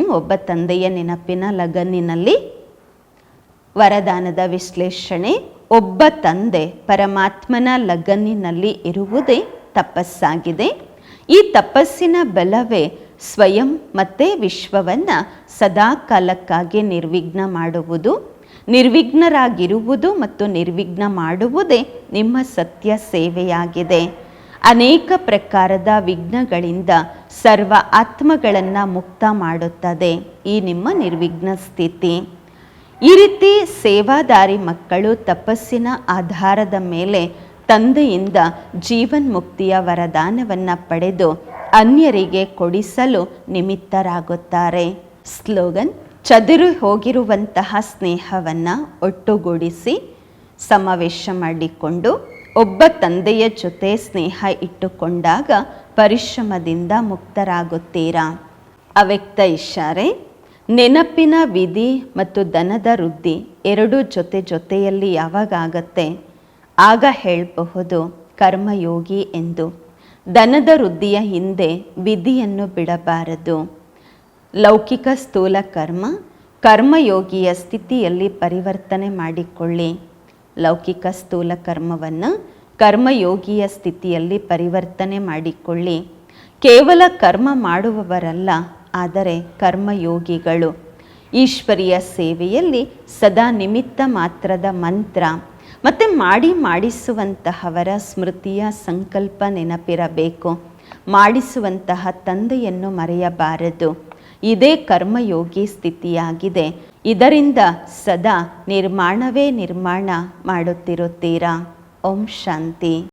ಒಬ್ಬ ತಂದೆಯ ನೆನಪಿನ ಲಗನ್ನಿನಲ್ಲಿ ವರದಾನದ ವಿಶ್ಲೇಷಣೆ, ಒಬ್ಬ ತಂದೆ ಪರಮಾತ್ಮನ ಲಗನ್ನಿನಲ್ಲಿ ಇರುವುದೇ ತಪಸ್ಸಾಗಿದೆ. ಈ ತಪಸ್ಸಿನ ಬಲವೇ ಸ್ವಯಂ ಮತ್ತೆ ವಿಶ್ವವನ್ನು ಸದಾ ಕಾಲಕ್ಕಾಗಿ ನಿರ್ವಿಘ್ನ ಮಾಡುವುದು. ನಿರ್ವಿಘ್ನರಾಗಿರುವುದು ಮತ್ತು ನಿರ್ವಿಘ್ನ ಮಾಡುವುದೇ ನಿಮ್ಮ ಸತ್ಯ ಸೇವೆಯಾಗಿದೆ. ಅನೇಕ ಪ್ರಕಾರದ ವಿಘ್ನಗಳಿಂದ ಸರ್ವ ಆತ್ಮಗಳನ್ನು ಮುಕ್ತ ಮಾಡುತ್ತದೆ. ಈ ನಿಮ್ಮ ನಿರ್ವಿಘ್ನ ಸ್ಥಿತಿ. ಈ ರೀತಿ ಸೇವಾದಾರಿ ಮಕ್ಕಳು ತಪಸ್ಸಿನ ಆಧಾರದ ಮೇಲೆ ತಂದೆಯಿಂದ ಜೀವನ್ಮುಕ್ತಿಯ ವರದಾನವನ್ನು ಪಡೆದು ಅನ್ಯರಿಗೆ ಕೊಡಿಸಲು ನಿಮಿತ್ತರಾಗುತ್ತಾರೆ. ಸ್ಲೋಗನ್, ಚದುರು ಹೋಗಿರುವಂತಹ ಸ್ನೇಹವನ್ನು ಒಟ್ಟುಗೂಡಿಸಿ ಸಮಾವೇಶ ಮಾಡಿಕೊಂಡು ಒಬ್ಬ ತಂದೆಯ ಜೊತೆ ಸ್ನೇಹ ಇಟ್ಟುಕೊಂಡಾಗ ಪರಿಶ್ರಮದಿಂದ ಮುಕ್ತರಾಗುತ್ತೀರಾ? ಅವ್ಯಕ್ತ ಇಷಾರೆ ನೆನಪಿನ ವಿಧಿ ಮತ್ತು ದನದ ವೃದ್ಧಿ ಎರಡೂ ಜೊತೆ ಜೊತೆಯಲ್ಲಿ ಯಾವಾಗ ಆಗತ್ತೆ ಆಗ ಹೇಳಬಹುದು, ಕರ್ಮಯೋಗಿ ಎಂದು. ದನದ ವೃದ್ಧಿಯ ಹಿಂದೆ ವಿಧಿಯನ್ನು ಬಿಡಬಾರದು. ಲೌಕಿಕ ಸ್ಥೂಲ ಕರ್ಮ, ಕರ್ಮಯೋಗಿಯ ಸ್ಥಿತಿಯಲ್ಲಿ ಪರಿವರ್ತನೆ ಮಾಡಿಕೊಳ್ಳಿ. ಲೌಕಿಕ ಸ್ಥೂಲ ಕರ್ಮವನ್ನು ಕರ್ಮಯೋಗಿಯ ಸ್ಥಿತಿಯಲ್ಲಿ ಪರಿವರ್ತನೆ ಮಾಡಿಕೊಳ್ಳಿ. ಕೇವಲ ಕರ್ಮ ಮಾಡುವವರಲ್ಲ, ಆದರೆ ಕರ್ಮಯೋಗಿಗಳು. ಈಶ್ವರಿಯ ಸೇವೆಯಲ್ಲಿ ಸದಾ ನಿಮಿತ್ತ ಮಾತ್ರದ ಮಂತ್ರ. ಮತ್ತು ಮಾಡಿ ಮಾಡಿಸುವಂತಹವರ ಸ್ಮೃತಿಯ ಸಂಕಲ್ಪ ನೆನಪಿರಬೇಕು. ಮಾಡಿಸುವಂತಹ ತಂದೆಯನ್ನು ಮರೆಯಬಾರದು. ಇದೇ ಕರ್ಮಯೋಗಿ ಸ್ಥಿತಿಯಾಗಿದೆ. ಇದರಿಂದ ಸದಾ ನಿರ್ಮಾಣವೇ ನಿರ್ಮಾಣ ಮಾಡುತ್ತಿರುತ್ತೀರಾ? ಓಂ ಶಾಂತಿ.